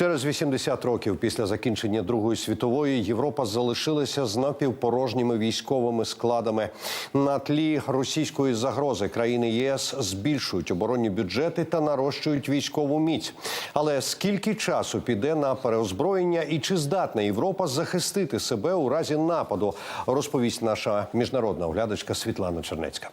Через 80 років після закінчення Другої світової Європа залишилася з напівпорожніми військовими складами. На тлі російської загрози країни ЄС збільшують оборонні бюджети та нарощують військову міць. Але скільки часу піде на переозброєння і чи здатна Європа захистити себе у разі нападу? Розповість наша міжнародна оглядачка Світлана Чернецька.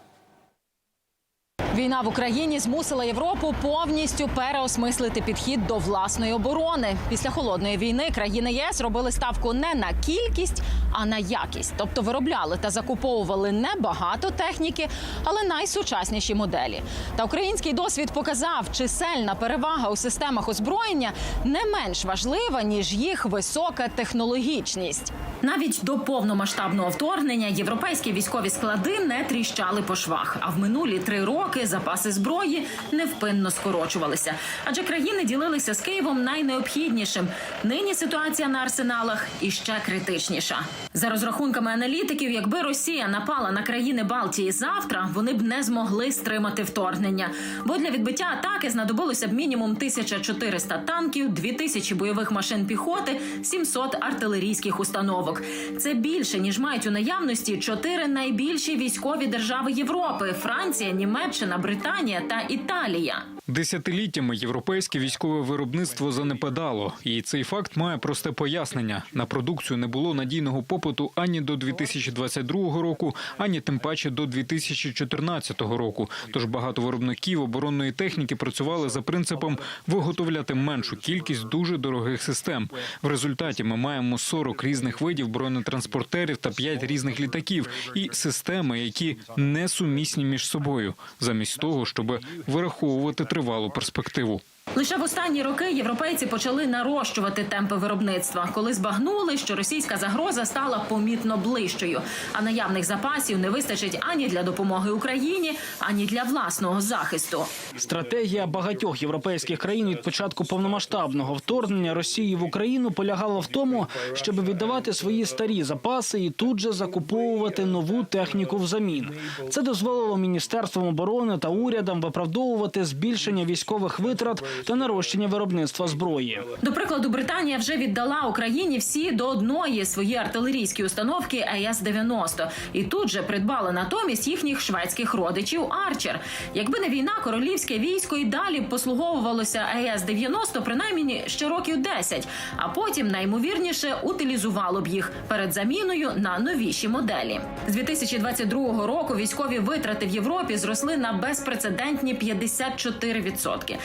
Війна в Україні змусила Європу повністю переосмислити підхід до власної оборони. Після холодної війни країни ЄС робили ставку не на кількість, а на якість. Тобто виробляли та закуповували не багато техніки, але найсучасніші моделі. Та український досвід показав, чисельна перевага у системах озброєння не менш важлива ніж їх висока технологічність. Навіть до повномасштабного вторгнення європейські військові склади не тріщали по швах. А в минулі три роки запаси зброї невпинно скорочувалися. Адже країни ділилися з Києвом найнеобхіднішим. Нині ситуація на арсеналах іще критичніша. За розрахунками аналітиків, якби Росія напала на країни Балтії завтра, вони б не змогли стримати вторгнення. Бо для відбиття атаки знадобилося б мінімум 1400 танків, 2000 бойових машин піхоти, 700 артилерійських установок. Це більше ніж мають у наявності чотири найбільші військові держави Європи: Франція, Німеччина, Британія та Італія. Десятиліттями європейське військове виробництво занепадало, і цей факт має просте пояснення: на продукцію не було надійного попиту ані до 2022 року, ані тим паче до 2014 року. Тож багато виробників оборонної техніки працювали за принципом виготовляти меншу кількість дуже дорогих систем. В результаті ми маємо 40 різних видів бронетранспортерів та 5 різних літаків і системи, які не сумісні між собою, замість того, щоб вираховувати тривалу перспективу. Лише в останні роки європейці почали нарощувати темпи виробництва, коли збагнули, що російська загроза стала помітно ближчою, а наявних запасів не вистачить ані для допомоги Україні, ані для власного захисту. Стратегія багатьох європейських країн від початку повномасштабного вторгнення Росії в Україну полягала в тому, щоб віддавати свої старі запаси і тут же закуповувати нову техніку взамін. Це дозволило міністерствам оборони та урядам виправдовувати збільшення військових витрат та нарощення виробництва зброї. До прикладу, Британія вже віддала Україні всі до одної свої артилерійські установки АЕС-90 і тут же придбала натомість їхніх шведських родичів Арчер. Якби не війна, королівське військо і далі б послуговувалося АЕС-90 принаймні ще років 10, а потім найімовірніше утилізувало б їх перед заміною на новіші моделі. З 2022 року військові витрати в Європі зросли на безпрецедентні 54%.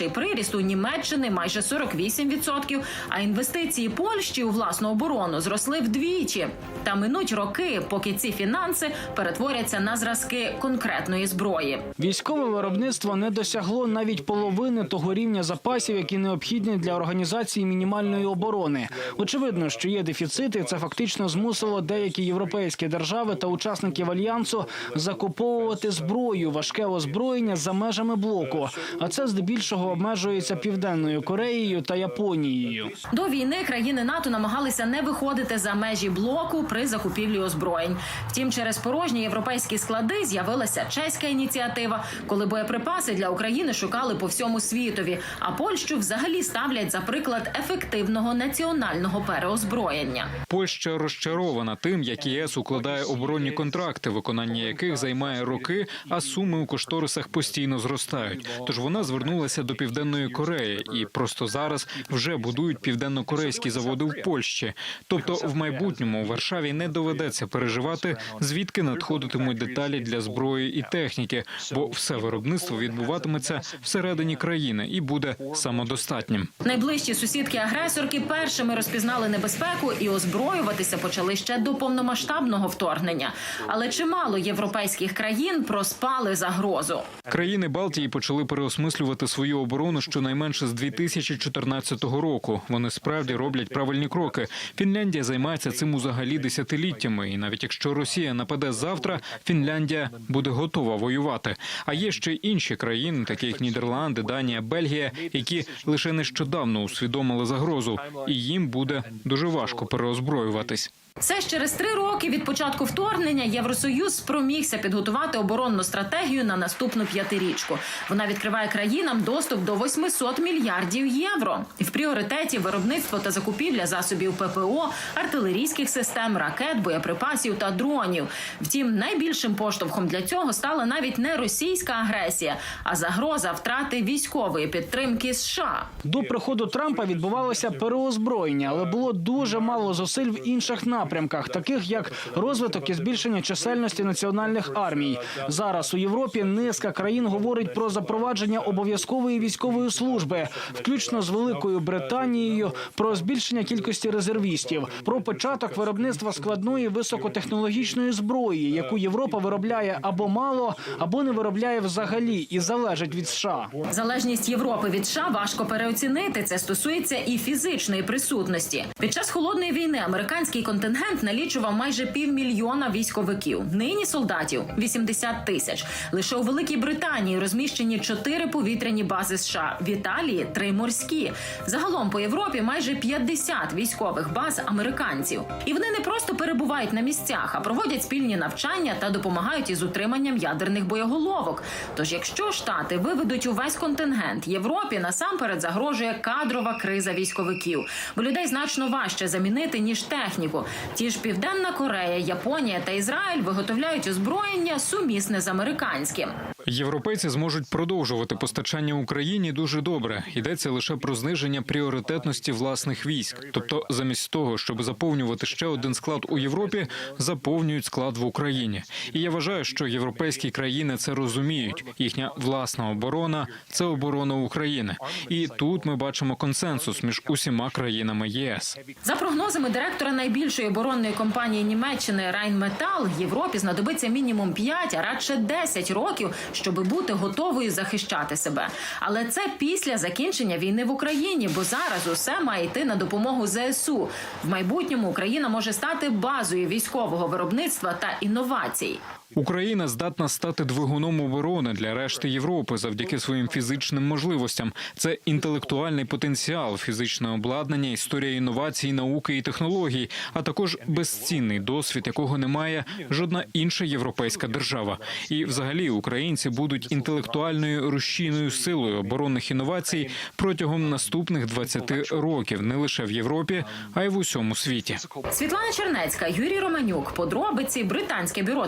Найбільший приріст у Німеччини майже 48%, а інвестиції Польщі у власну оборону зросли вдвічі. Та минуть роки, поки ці фінанси перетворяться на зразки конкретної зброї. Військове виробництво не досягло навіть половини того рівня запасів, які необхідні для організації мінімальної оборони. Очевидно, що є дефіцити. Це фактично змусило деякі європейські держави та учасників альянсу закуповувати зброю, важке озброєння за межами блоку. А це здебільшого обмежується південною Кореєю та Японією. До війни країни НАТО намагалися не виходити за межі блоку при закупівлі озброєнь. Втім, через порожні європейські склади з'явилася чеська ініціатива, коли боєприпаси для України шукали по всьому світові. А Польщу взагалі ставлять за приклад ефективного національного переозброєння. Польща розчарована тим, як ЄС укладає оборонні контракти, виконання яких займає роки, а суми у кошторисах постійно зростають. Тож вона звернулася до південної Кореї і просто зараз вже будують південно-корейські заводи в Польщі. Тобто, в майбутньому у Варшаві не доведеться переживати, звідки надходитимуть деталі для зброї і техніки, бо все виробництво відбуватиметься всередині країни і буде самодостатнім. Найближчі сусідки-агресорки першими розпізнали небезпеку і озброюватися почали ще до повномасштабного вторгнення. Але чимало європейських країн проспали загрозу. Країни Балтії почали переосмислювати свою оборону щонайменше з 2014 року. Вони справді роблять правильні кроки. Фінляндія займається цим узагалі десятиліттями. І навіть якщо Росія нападе завтра, Фінляндія буде готова воювати. А є ще інші країни, такі як Нідерланди, Данія, Бельгія, які лише нещодавно усвідомили загрозу, і їм буде дуже важко переозброюватись. Це ж через три роки від початку вторгнення Євросоюз спромігся підготувати оборонну стратегію на наступну п'ятирічку. Вона відкриває країнам доступ до 800 мільярдів євро. І в пріоритеті виробництво та закупівля засобів ППО, артилерійських систем, ракет, боєприпасів та дронів. Втім, найбільшим поштовхом для цього стала навіть не російська агресія, а загроза втрати військової підтримки США. До приходу Трампа відбувалося переозброєння, але було дуже мало зусиль в інших напрямках, таких як розвиток і збільшення чисельності національних армій. Зараз у Європі низка країн говорить про запровадження обов'язкової військової служби, включно з Великою Британією, про збільшення кількості резервістів, про початок виробництва складної високотехнологічної зброї, яку Європа виробляє або мало, або не виробляє взагалі і залежить від США. Залежність Європи від США важко переоцінити. Це стосується і фізичної присутності. Під час холодної війни американський контингент налічував майже півмільйона військовиків. Нині солдатів 80 тисяч. Лише у Великій Британії розміщені чотири повітряні бази США. В Італії три морські. Загалом по Європі майже 50 військових баз американців. І вони не просто перебувають на місцях, а проводять спільні навчання та допомагають із утриманням ядерних боєголовок. Тож, якщо штати виведуть увесь контингент, Європі насамперед загрожує кадрова криза військовиків, бо людей значно важче замінити ніж техніку. Ті ж Південна Корея, Японія та Ізраїль виготовляють озброєння сумісне з американським. Європейці зможуть продовжувати постачання Україні дуже добре. Йдеться лише про зниження пріоритетності власних військ. Тобто, замість того, щоб заповнювати ще один склад у Європі, заповнюють склад в Україні. І я вважаю, що європейські країни це розуміють. Їхня власна оборона це оборона України. І тут ми бачимо консенсус між усіма країнами ЄС. За прогнозами директора найбільшої оборонної компанії Німеччини Rheinmetall, Європі знадобиться мінімум 5, а радше 10 років, щоб бути готовою захищати себе. Але це після закінчення війни в Україні, бо зараз усе має йти на допомогу ЗСУ. В майбутньому Україна може стати базою військового виробництва та інновацій. Україна здатна стати двигуном оборони для решти Європи завдяки своїм фізичним можливостям. Це інтелектуальний потенціал, фізичне обладнання, історія інновацій, науки і технологій, а також безцінний досвід, якого немає жодна інша європейська держава. І, взагалі, українці будуть інтелектуальною рушійною силою оборонних інновацій протягом наступних 20 років, не лише в Європі, а й в усьому світі. Світлана Чернецька, Юрій Романюк. Подробиці британське бюро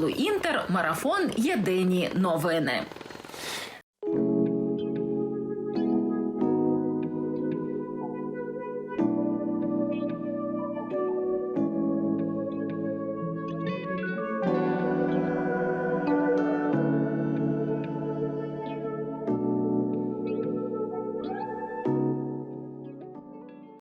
телеканалу Інтер. Марафон. Єдині новини.